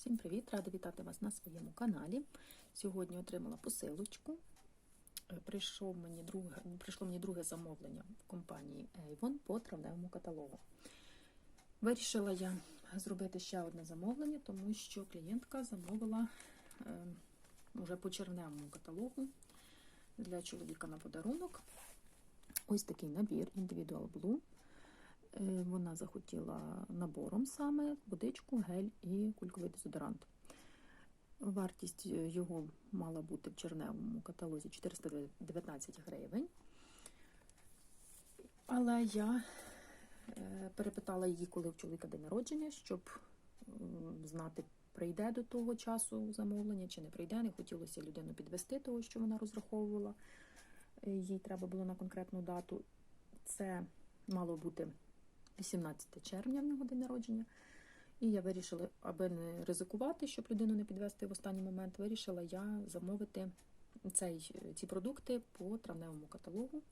Всім привіт! Рада вітати вас на своєму каналі. Сьогодні отримала посилочку. Е, Прийшов мені друге, прийшло мені друге замовлення в компанії Avon по травневому каталогу. Вирішила я зробити ще одне замовлення, тому що клієнтка замовила е, уже по червневому каталогу для чоловіка на подарунок. Ось такий набір Individual Blue. Е, Вона захотіла набором саме водичку, гель і кульковий дезодорант. Вартість е, його мала бути в черневому каталозі 419 гривень. Але я е, перепитала її, коли в чоловіка день народження, щоб знати, прийде до того часу замовлення чи не прийде. Не хотілося людину підвести, того, що вона розраховувала. Їй треба було на конкретну дату. Це мало бути 18 червня в нього день народження. І я вирішила, аби не ризикувати, щоб людину не підвести в останній момент, вирішила я замовити цей, ці продукти по травневому каталогу.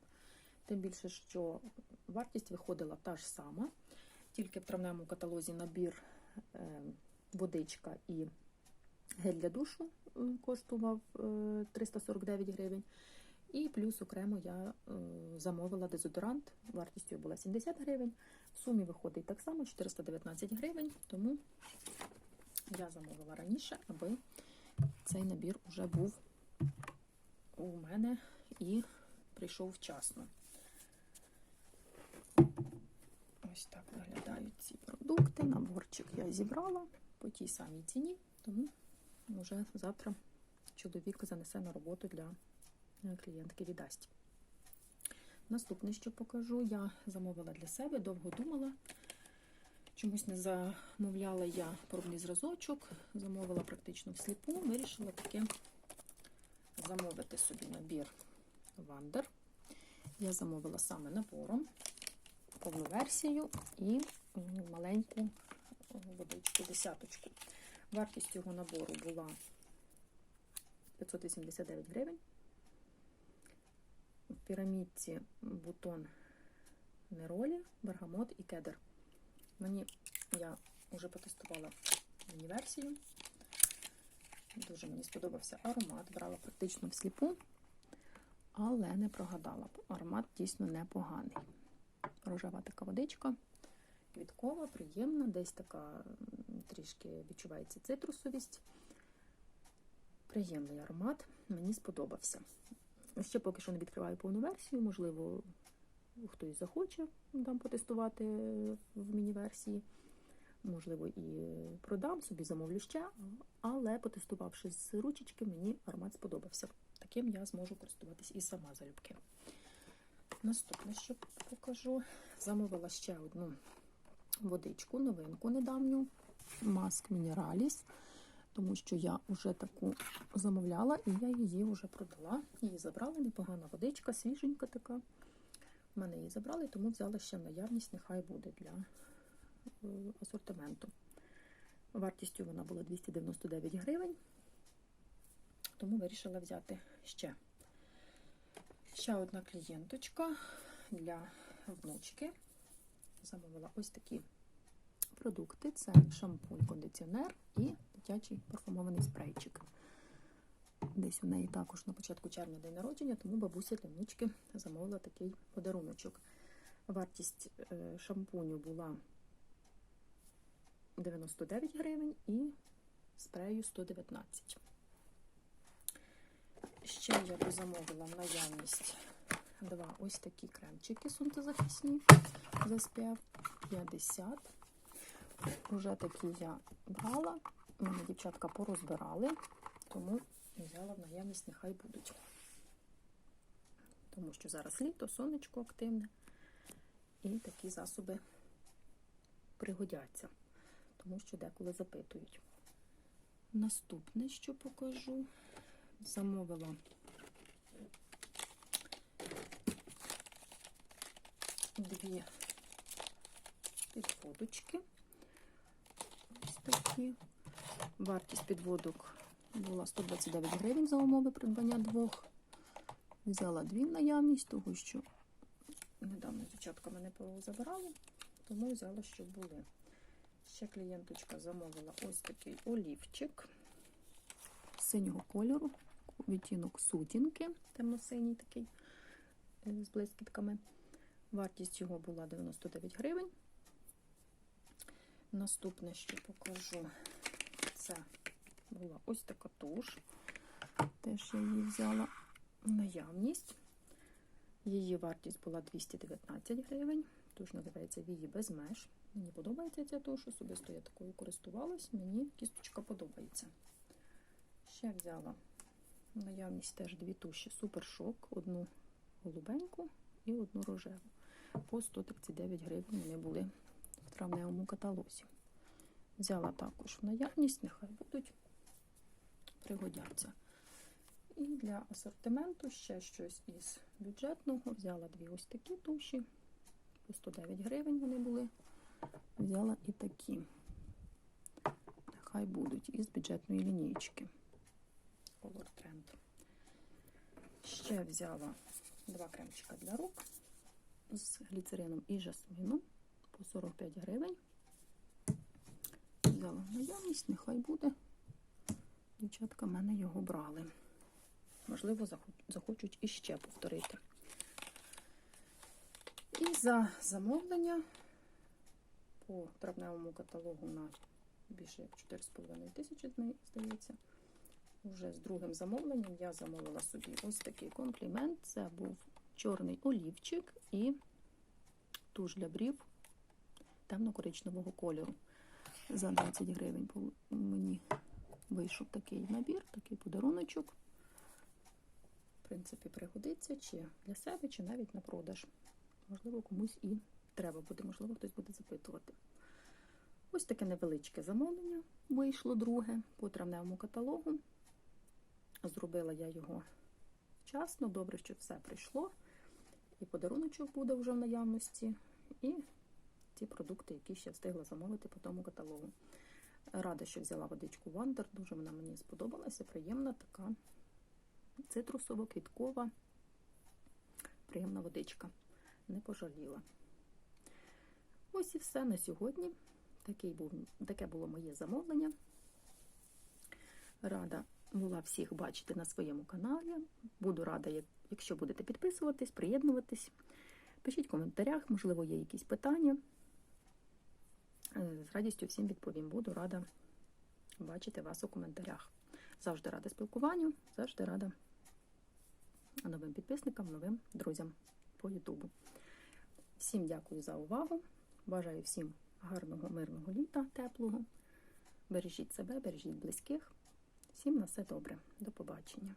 Тим більше, що вартість виходила та ж сама, тільки в травневому каталозі набір е, водичка і гель для душу е, коштував е, 349 гривень. І плюс окремо я е, замовила дезодорант, вартістю була 70 гривень. В сумі виходить так само 419 гривень, тому я замовила раніше, аби цей набір вже був у мене і прийшов вчасно. Ось так виглядають ці продукти. Наборчик я зібрала по тій самій ціні, тому вже завтра чоловік занесе на роботу для клієнтки віддасть. Наступне, що покажу, я замовила для себе, довго думала. Чомусь не замовляла я пробний зразочок, замовила практично всліпу, вирішила таки замовити собі набір Вандер. Я замовила саме набором, повну версію і маленьку водичку, десяточку. Вартість цього набору була 589 гривень. В пірамідці бутон неролі, бергамот і кедр. Мені я вже потестувала версію. Дуже мені сподобався аромат. Брала практично всліпу, але не прогадала. Аромат дійсно непоганий. Рожева така водичка, квіткова, приємна, десь така трішки відчувається цитрусовість. Приємний аромат, мені сподобався. Ще поки що не відкриваю повну версію, можливо, хтось захоче там потестувати в міні-версії. Можливо, і продам, собі замовлю ще, але потестувавши з ручечки, мені аромат сподобався. Таким я зможу користуватись і сама залюбки. Наступне, що покажу, замовила ще одну водичку, новинку недавню, маск Мінераліс тому що я вже таку замовляла і я її вже продала. Її забрали, непогана водичка, свіженька така. У мене її забрали, тому взяла ще в наявність, нехай буде для асортименту. Вартістю вона була 299 гривень, тому вирішила взяти ще. Ще одна клієнточка для внучки. Замовила ось такі продукти: це шампунь, кондиціонер і дитячий парфумований спрейчик. Десь у неї також на початку червня день народження, тому бабуся для внучки замовила такий подаруночок. Вартість шампуню була 99 гривень і спрею 119. Ще я дозамовила в наявність два ось такі кремчики сонцезахисні за SPF 50. Уже такі я брала. Мене дівчатка порозбирали, тому взяла в наявність, нехай будуть. Тому що зараз літо, сонечко активне, і такі засоби пригодяться, тому що деколи запитують. Наступне, що покажу, замовила дві підводочки. Такі. Вартість підводок була 129 гривень за умови придбання двох. Взяла дві наявність, тому що недавно дівчатка мене забирали, тому взяла, щоб були. Ще клієнточка замовила ось такий олівчик синього кольору, відтінок сутінки, темно-синій такий е, з блискітками. Вартість його була 99 гривень. Наступне, що покажу, це була ось така туш. Теж я її взяла наявність. Її вартість була 219 гривень. Туш називається Вії без меж. Мені подобається ця туш, особисто я такою користувалась, мені кісточка подобається. Ще взяла наявність теж дві туші супершок, одну голубеньку і одну рожеву. По 139 гривень вони були травневому каталозі. Взяла також в наявність, нехай будуть, пригодяться. І для асортименту ще щось із бюджетного. Взяла дві ось такі туші. По 109 гривень вони були. Взяла і такі. Нехай будуть із бюджетної лінійки. Color Trend. Ще взяла два кремчика для рук з гліцерином і жасміном по 45 гривень. Взяла в наявність, нехай буде. Дівчатка в мене його брали. Можливо, захочуть іще повторити. І за замовлення по травневому каталогу на більше як 4,5 тисячі, здається. Уже з другим замовленням я замовила собі ось такий комплімент. Це був чорний олівчик і туш для брів темно-коричневого кольору. За 20 гривень мені вийшов такий набір, такий подаруночок. В принципі, пригодиться чи для себе, чи навіть на продаж. Можливо, комусь і треба буде, можливо, хтось буде запитувати. Ось таке невеличке замовлення вийшло друге по травневому каталогу. Зробила я його вчасно, добре, що все прийшло. І подаруночок буде вже в наявності, і ті продукти, які ще встигла замовити по тому каталогу. Рада, що взяла водичку Wonder, дуже вона мені сподобалася, приємна така цитрусово-квіткова, приємна водичка. Не пожаліла. Ось і все на сьогодні. Такий був, таке було моє замовлення. Рада була всіх бачити на своєму каналі. Буду рада, якщо будете підписуватись, приєднуватись. Пишіть в коментарях, можливо, є якісь питання. Е, З радістю всім відповім. Буду рада бачити вас у коментарях. Завжди рада спілкуванню, завжди рада новим підписникам, новим друзям по Ютубу. Всім дякую за увагу. Бажаю всім гарного, мирного літа, теплого. Бережіть себе, бережіть близьких. Всім на все добре. До побачення.